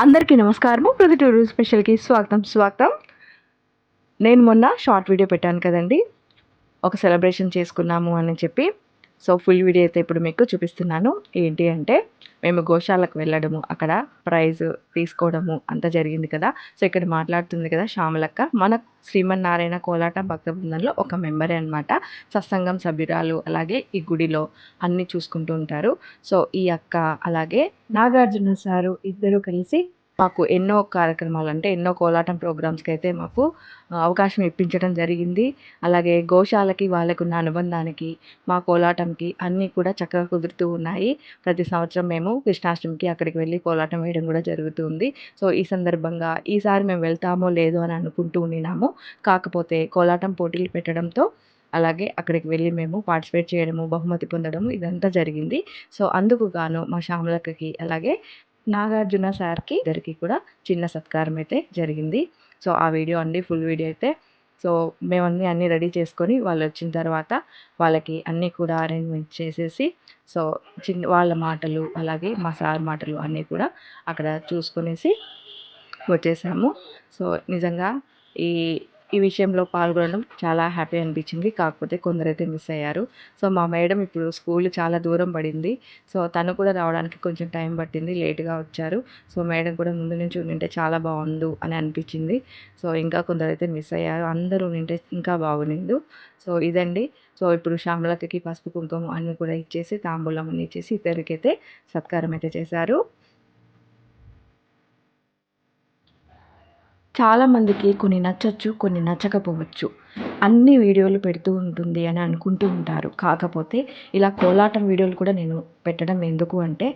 అందరికీ నమస్కారము. ప్రతిటూరు స్పెషల్కి స్వాగతం స్వాగతం. నేను మొన్న షార్ట్ వీడియో పెట్టాను కదండి. ఒక సెలబ్రేషన్ చేసుకున్నాము అని చెప్పి. సో ఫుల్ వీడియో అయితే ఇప్పుడు మీకు చూపిస్తున్నాను. ఏంటి అంటే మేము గోశాలకు వెళ్ళడము అక్కడ ప్రైజ్ తీసుకోవడము అంతా జరిగింది కదా. సో ఇక్కడ మాట్లాడుతుంది కదా శ్యామలక్క. మన శ్రీమన్నారాయణ కోలాట భక్త బృందంలో ఒక మెంబరే అనమాట సత్సంగం సభ్యురాలు అలాగే ఈ గుడిలో అన్నీ చూసుకుంటూ ఉంటారు. సో ఈ అక్క అలాగే నాగార్జున సారు ఇద్దరు కలిసి మాకు ఎన్నో కార్యక్రమాలు అంటే ఎన్నో కోలాటం ప్రోగ్రామ్స్కి అయితే మాకు అవకాశం ఇప్పించడం జరిగింది. అలాగే గోశాలకి వాళ్ళకున్న అనుబంధానికి మా కోలాటంకి అన్నీ కూడా చక్కగా కుదురుతూ ఉన్నాయి. ప్రతి సంవత్సరం మేము కృష్ణాష్టమికి అక్కడికి వెళ్ళి కోలాటం వేయడం కూడా జరుగుతుంది. సో ఈ సందర్భంగా ఈసారి మేము వెళ్తామో లేదో అని అనుకుంటూ ఉండినాము. కాకపోతే కోలాటం పోటీలు పెట్టడంతో అలాగే అక్కడికి వెళ్ళి మేము పార్టిసిపేట్ చేయడము బహుమతి పొందడము ఇదంతా జరిగింది. సో అందుకు గాను మా శ్యామలక్కకి అలాగే నాగార్జున సార్కి ఇద్దరికి కూడా చిన్న సత్కారం అయితే జరిగింది. సో ఆ వీడియో అండి ఫుల్ వీడియో అయితే. సో మేమన్నీ అన్నీ రెడీ చేసుకొని వాళ్ళు వచ్చిన తర్వాత వాళ్ళకి అన్నీ కూడా అరేంజ్మెంట్ చేసేసి సో చిన్న వాళ్ళ మాటలు అలాగే మా సార్ మాటలు అన్నీ కూడా అక్కడ చూసుకునేసి వచ్చేసాము. సో నిజంగా ఈ ఈ విషయంలో పాల్గొనడం చాలా హ్యాపీ అనిపించింది. కాకపోతే కొందరైతే మిస్ అయ్యారు. సో మా మేడం ఇప్పుడు స్కూల్ చాలా దూరం పడింది. సో తను కూడా రావడానికి కొంచెం టైం పట్టింది. లేట్గా వచ్చారు. సో మేడం కూడా ముందు నుంచి ఉండింటే చాలా బాగుండు అని అనిపించింది. సో ఇంకా కొందరైతే మిస్ అయ్యారు. అందరూ ఉండింటే ఇంకా బాగుండిండు. సో ఇదండి. సో ఇప్పుడు శ్యామలకి పసుపు కుంకుమ అన్నీ కూడా ఇచ్చేసి తాంబూలం అన్ని ఇచ్చేసి ఇద్దరికైతే సత్కారం అయితే చేశారు. చాలామందికి కొన్ని నచ్చచ్చు కొన్ని నచ్చకపోవచ్చు. అన్ని వీడియోలు పెడుతూ ఉంటుంది అని అనుకుంటూ ఉంటారు. కాకపోతే ఇలా కోలాటం వీడియోలు కూడా నేను పెట్టడం ఎందుకు అంటే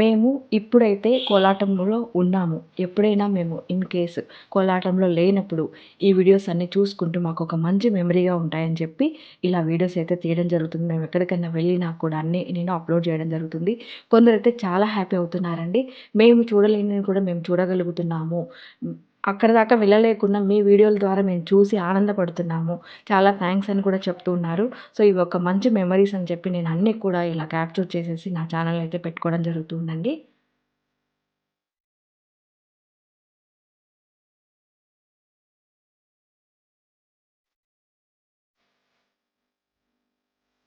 మేము ఇప్పుడైతే కోలాటంలో ఉన్నాము. ఎప్పుడైనా మేము ఇన్ కేసు కోలాటంలో లేనప్పుడు ఈ వీడియోస్ అన్నీ చూసుకుంటూ మాకు ఒక మంచి మెమరీగా ఉంటాయని చెప్పి ఇలా వీడియోస్ అయితే తీయడం జరుగుతుంది. మేము ఎక్కడికైనా వెళ్ళినా కూడా అన్నీ నేను అప్లోడ్ చేయడం జరుగుతుంది. కొందరైతే చాలా హ్యాపీ అవుతున్నారండి. మేము చూడలేనివి కూడా మేము చూడగలుగుతున్నాము. అక్కడ దాకా వెళ్ళలేకున్నా మీ వీడియోల ద్వారా మేము చూసి ఆనందపడుతున్నాము. చాలా థ్యాంక్స్ అని కూడా చెప్తూ ఉన్నారు. సో ఇవి ఒక మంచి మెమరీస్ అని చెప్పి నేను అన్నీ కూడా ఇలా క్యాప్చర్ చేసేసి నా ఛానల్ అయితే పెట్టుకోవడం జరుగుతుందండి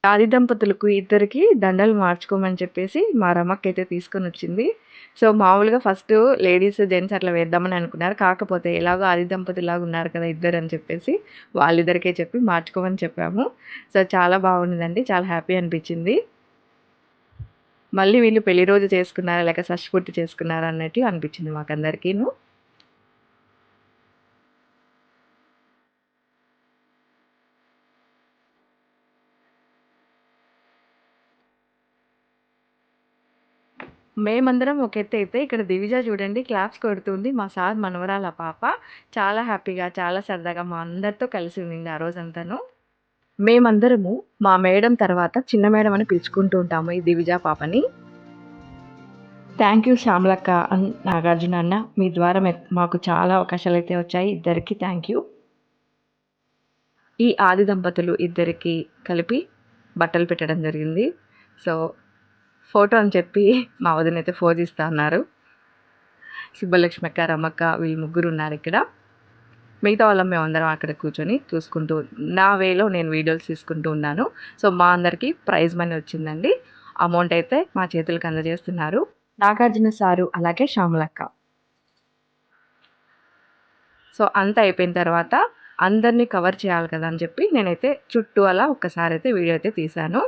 ఆది దంపతులకు ఇద్దరికి దండలు మార్చుకోమని చెప్పేసి మా రమ్మకి అయితే తీసుకొని వచ్చింది. సో మామూలుగా ఫస్ట్ లేడీస్ జెంట్స్ అట్లా వేద్దామని అనుకున్నారు. కాకపోతే ఎలాగో ఆది దంపతులాగా ఉన్నారు కదా ఇద్దరు అని చెప్పేసి వాళ్ళిద్దరికే చెప్పి మార్చుకోమని చెప్పాము. సో చాలా బాగుందండి. చాలా హ్యాపీ అనిపించింది. మళ్ళీ వీళ్ళు పెళ్ళి రోజు చేసుకున్నారా? లేక షష్పూర్తి చేసుకున్నారా? అన్నట్టు అనిపించింది మాకందరికీను. మేమందరం ఒక ఎత్తు అయితే ఇక్కడ దివిజ చూడండి క్లాప్స్ కొడుతుంది. మా సార్ మనవరాల పాప. చాలా హ్యాపీగా చాలా సరదాగా మా అందరితో కలిసి ఉంది ఆ రోజంతాను. మేమందరము మా మేడం తర్వాత చిన్న మేడం అని పిలుచుకుంటూ ఉంటాము ఈ దివిజ పాపని. థ్యాంక్ యూ శ్యామలక్క నాగార్జున అన్న. మీ ద్వారా మే- మాకు చాలా అవకాశాలు అయితే వచ్చాయి. ఇద్దరికి థ్యాంక్ యూ. ఈ ఆది దంపతులు ఇద్దరికి కలిపి బట్టలు పెట్టడం జరిగింది. సో ఫోటో అని చెప్పి మా వదిన అయితే ఫోజ్ ఇస్తా అన్నారు. సుబ్బలక్ష్మి అక్క రమక్క వీళ్ళు ముగ్గురు ఉన్నారు ఇక్కడ. మిగతా వాళ్ళం మేమందరం అక్కడ కూర్చొని చూసుకుంటూ నా వేలో నేను వీడియోస్ తీసుకుంటూ ఉన్నాను. సో మా అందరికీ ప్రైజ్ మనీ వచ్చిందండి. అమౌంట్ అయితే మా చేతులకు అందజేస్తున్నారు. నాగార్జున సారు అలాగే శ్యామలక్క సో అంతా అయిపోయిన తర్వాత అందరినీ కవర్ చేయాలి కదా అని చెప్పి నేనైతే చుట్టూ అలా ఒక్కసారి అయితే వీడియో అయితే తీశాను.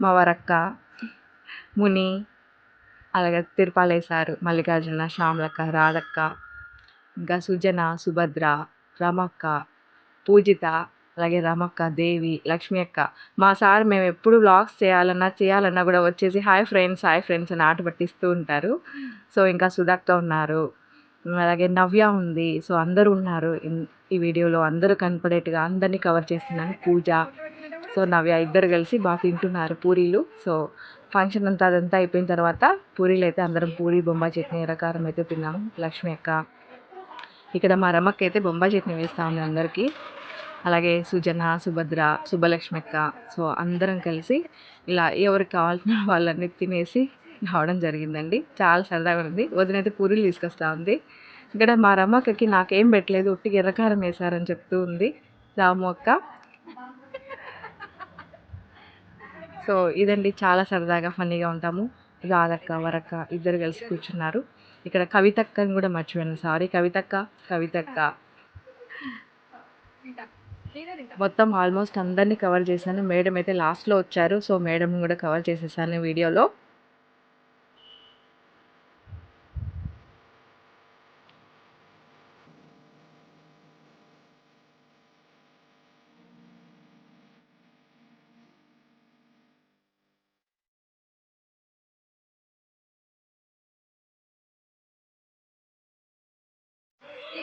మా వరక్క ముని అలాగే తిరుపాలయ్య సారు మల్లికార్జున శ్యామలక్క రాధక్క ఇంకా సుజన సుభద్ర రమక్క పూజిత అలాగే రమక్క దేవి లక్ష్మి అక్క. మా సార్ మేము ఎప్పుడు వ్లాగ్స్ చేయాలన్నా చేయాలన్నా కూడా వచ్చేసి హాయ్ ఫ్రెండ్స్ హాయ్ ఫ్రెండ్స్ అని ఆట పట్టిస్తూ ఉంటారు. సో ఇంకా సుధాక్త ఉన్నారు. అలాగే నవ్య ఉంది. సో అందరూ ఉన్నారు. ఈ వీడియోలో అందరూ కనపడేట్టుగా అందరినీ కవర్ చేస్తున్నాను. పూజ సో నవ్య ఇద్దరు కలిసి బాగా తింటున్నారు పూరీలు. సో ఫంక్షన్ అంతా అదంతా అయిపోయిన తర్వాత పూరీలు అయితే అందరం పూరి బొంబాయి చట్నీ ఎర్రకారం అయితే తిన్నాం. లక్ష్మి అక్క. ఇక్కడ మా రమ్మకి అయితే బొంబాయి చట్నీ వేస్తూ ఉంది అందరికీ. అలాగే సుజన సుభద్ర సుబ్బలక్ష్మి అక్క. సో అందరం కలిసి ఇలా ఎవరికి కావాల్సిన వాళ్ళని తినేసి రావడం జరిగిందండి. చాలా సరదాగా ఉంది. వదినైతే పూరీలు తీసుకొస్తా ఉంది. ఇక్కడ మా రమ్మక్కకి నాకేం పెట్టలేదు ఉట్టికి ఎర్రకారం వేశారని చెప్తూ ఉంది. రాము అక్క. సో ఇదండి చాలా సరదాగా ఫన్నీగా ఉంటాము. రాధక్క వరక్క ఇద్దరు కలిసి కూర్చున్నారు. ఇక్కడ కవితక్కని కూడా మర్చిపోయాను. సారీ కవితక్క కవితక్క. మొత్తం ఆల్మోస్ట్ అందరినీ కవర్ చేశాను. మేడం అయితే లాస్ట్లో వచ్చారు. సో మేడం కూడా కవర్ చేసేసాను వీడియోలో.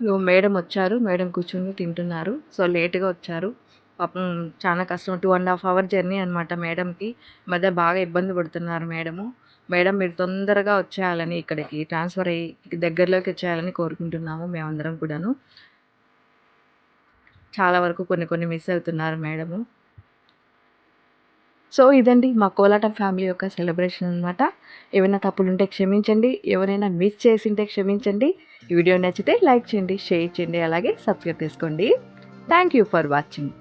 సో మేడం వచ్చారు మేడం కూర్చొని తింటున్నారు. సో లేట్గా వచ్చారు. పాపం చాలా కష్టం. Two and half hour journey అనమాట మేడంకి. మధ్య బాగా ఇబ్బంది పడుతున్నారు మేడము. మేడం మీరు తొందరగా వచ్చేయాలని ఇక్కడికి ట్రాన్స్ఫర్ అయ్యి దగ్గరలోకి వచ్చేయాలని కోరుకుంటున్నాము మేమందరం కూడాను. చాలా వరకు కొన్ని కొన్ని మిస్ అవుతున్నారు మేడము. సో ఇదండి మా కోలాటం ఫ్యామిలీ యొక్క సెలబ్రేషన్ అనమాట ఏమైనా తప్పులుంటే క్షమించండి ఎవరైనా మిస్ చేసింటే క్షమించండి. ఈ వీడియో నచ్చితే లైక్ చేయండి షేర్ చేయండి అలాగే సబ్స్క్రైబ్ చేసుకోండి. Thank you for watching.